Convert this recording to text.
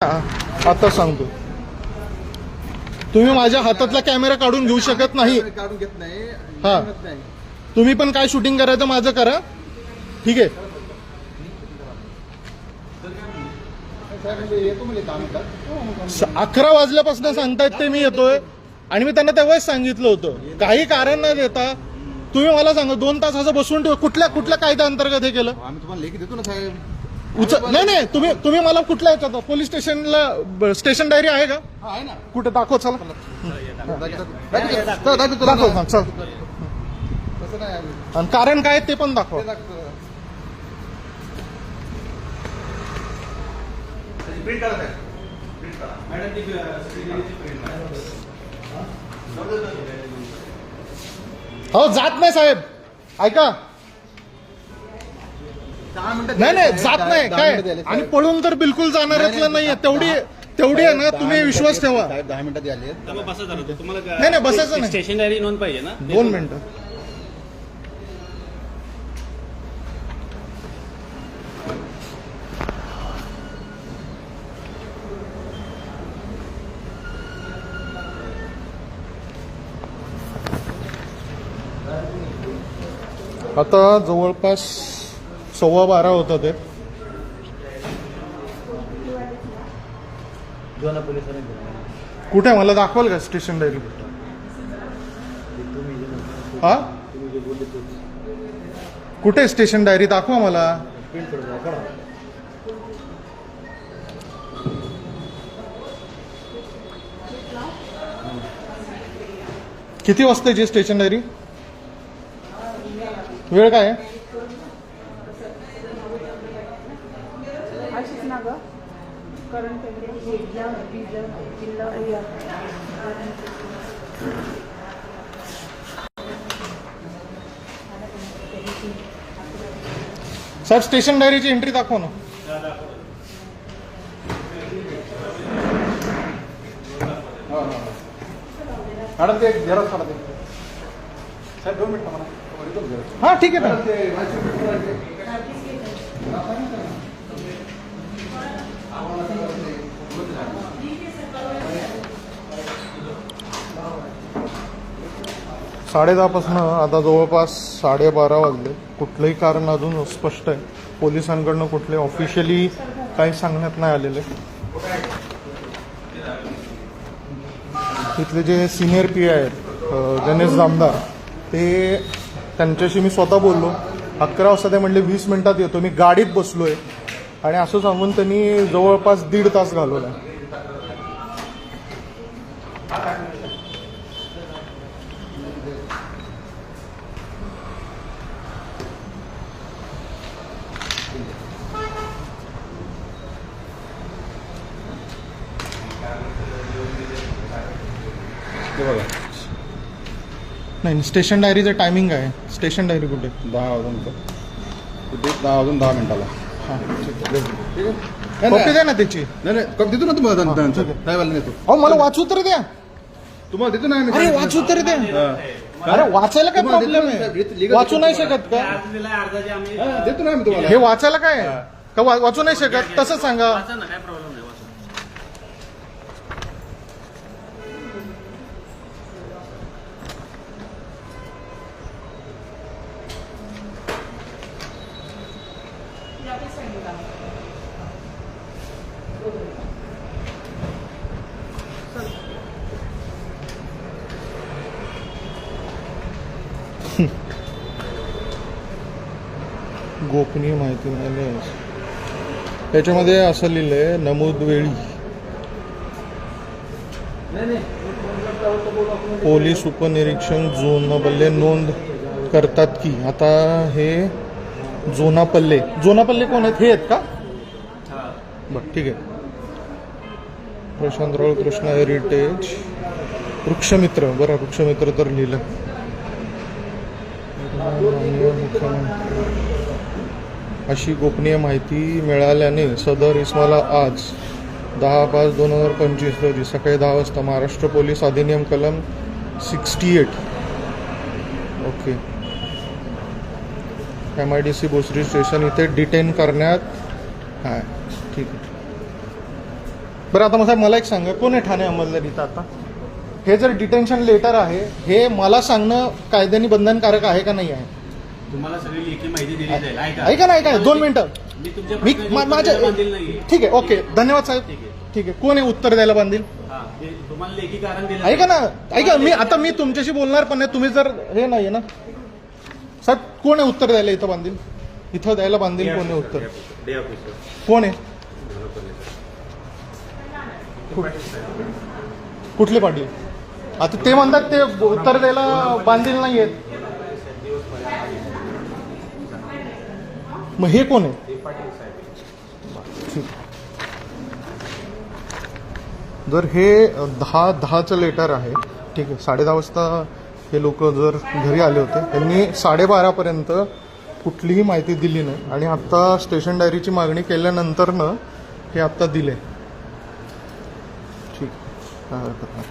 आता सांगतो. तुम्ही माझ्या हातातला कॅमेरा काढून घेऊ शकत नाही. काढून घेत नाही हा. तुम्ही पण काय शूटिंग करायचं माझं करा. ठीक आहे. अकरा वाजल्यापासून सांगतायत ते मी येतोय. आणि मी त्यांना तेव्हाच सांगितलं होतं. काही कारण न देता तुम्ही मला सांगा दोन तास असं बसून ठेव. कुठल्या कुठल्या कायद्या अंतर्गत हे केलं? आम्ही तुम्हाला लेखी देतो ना साहेब. उच नाही नाही तुम्ही तुम्ही मला कुठल्या याच्यात पोलीस स्टेशनला स्टेशन डायरी आहे का? हा आहे ना. कुठे दाखव चला. दाखव, दाखव, चल. आणि कारण काय ते पण दाखव. हो जात नाही साहेब. ऐका. नाही नाही जात नाही काय? आणि. पळून तर बिलकुल जाणाऱ्यातलं नाहीये. तेवढी तेवढी आहे ना तुम्ही विश्वास ठेवा. दहा मिनिटं द्याले मग बसा जरा. तुम्हाला काय- नाही, नाही, बसायचं नाही. स्टेशन डायरी नोंद पाहिजे ना? दोन मिनिटं. आता जवळपास सव्वा बारा होता ते. कुठे? मला दाखवाल का स्टेशन डायरी हा? कुठे स्टेशन डायरी? दाखवा मला. किती वाजता याची स्टेशन डायरी? वेळ काय आहे? ना ग? करंट सर स्टेशन डायरीची एंट्री दाखवा ना. मॅडम ते जरा काढा ते. साहेब दोन मिनिटं मला. हा ठीक आहे मॅडम, ते माझी मित्र आहे ते. साडेदहापासून आता जवळपास साडेबारा वाजले. कुठलंही कारण अजून स्पष्ट आहे. पोलिसांकडनं कुठले ऑफिशियली काही सांगण्यात नाही आलेले. तिथले जे सिनियर पी आहेत गणेश जामदार ते त्यांच्याशी मी स्वतः बोललो. अकरा वाजता ते म्हणले वीस मिनिटात येतो. मी गाडीत बसलो आहे आणि असं सांगून त्यांनी जवळपास दीड तास घालवला. ते बघा. नाही स्टेशन डायरीचं टायमिंग आहे. स्टेशन डायरी कुठे? दहा वाजून. कुठे? दहा वाजून दहा मिनिटाला. हां ठीक आहे. ठीक आहे. कॉपी नाही, द्या ना त्याची. नाही नाही कप देतो ना तुम्हाला त्यांचं. नेतो. अहो मला वाचू तर द्या. तुम्हाला देतो ना आम्ही अरे वाचू तर द्या. हा. अरे वाचायला काय तुम्हाला प्रॉब्लेम देतो आहे? legal वाचू नाही. शकत का? दिलाय आम्ही हा, देतो ना आम्ही तुम्हाला. हे वाचायला काय? आहे? का वा- वाचू नाही शकत? तसं सांगा. वाचा ना काय प्रॉब्लेम गोपनीय माहिती मिळाली त्याच्यामध्ये असं लिहिलंय नमूद वेळी. पोलीस उपनिरीक्षक जोनापल्ले नोंद करतात की आता हे जोनापल्ले जोनापल्ले कोण आहेत? हे आहेत का? बर ठीक आहे. प्रशांत राऊळ कृष्णा हेरिटेज वृक्षमित्र. बरं वृक्षमित्र तर लिहिलं. मुख्यमंत्री अशी गोपनीय माहिती मिळाल्याने सदर इसमाला आज दहा पाच दोन हजार पंचवीस रोजी सकाळी दहा वाजता महाराष्ट्र पोलीस अधिनियम कलम sixty eight. Okay. M I D C Bhosari station इथे डिटेन करण्यात हां ठीक आहे. बरं आता मग साहेब मला एक सांगा कोण आहे ठाणे अंमलदारीत आता? हे जर डिटेन्शन लेटर आहे हे मला सांगणं कायद्याने बंधनकारक आहे का नाही आहे? तुम्हाला सगळी लेखी माहिती दिली जाईल. ऐका. ऐका ना ऐका ना, दोन मिनिटं. मी तुमच्या मी माझ्या नाहीये. ठीक आहे ओके. धन्यवाद साहेब. ठीक आहे. ठीक आहे. कोण आहे उत्तर द्यायला बांधील हा ते तुम्हाला लेखी कारण दिलं ऐका ना. ऐका मी आता मी तुमच्याशी बोलणार पण नाही तुम्ही जर हे नाही ना. साहेब कोण आहे उत्तर द्यायला इथं बांधील इथं द्यायला बांधील कोण आहे उत्तर? कोण आहे? कुठले पाटील? आता ते म्हणतात ते उत्तर द्यायला बांधील नाही मग हे कोण आहे? ठीक. जर हे दहा दहाचं लेटर आहे ठीक आहे साडे दहा वाजता हे लोक जर घरी आले होते त्यांनी साडेबारापर्यंत कुठलीही माहिती दिली नाही. आणि आत्ता स्टेशन डायरीची मागणी केल्यानंतरनं हे आत्ता दिले ठीक. काय हरकत नाही.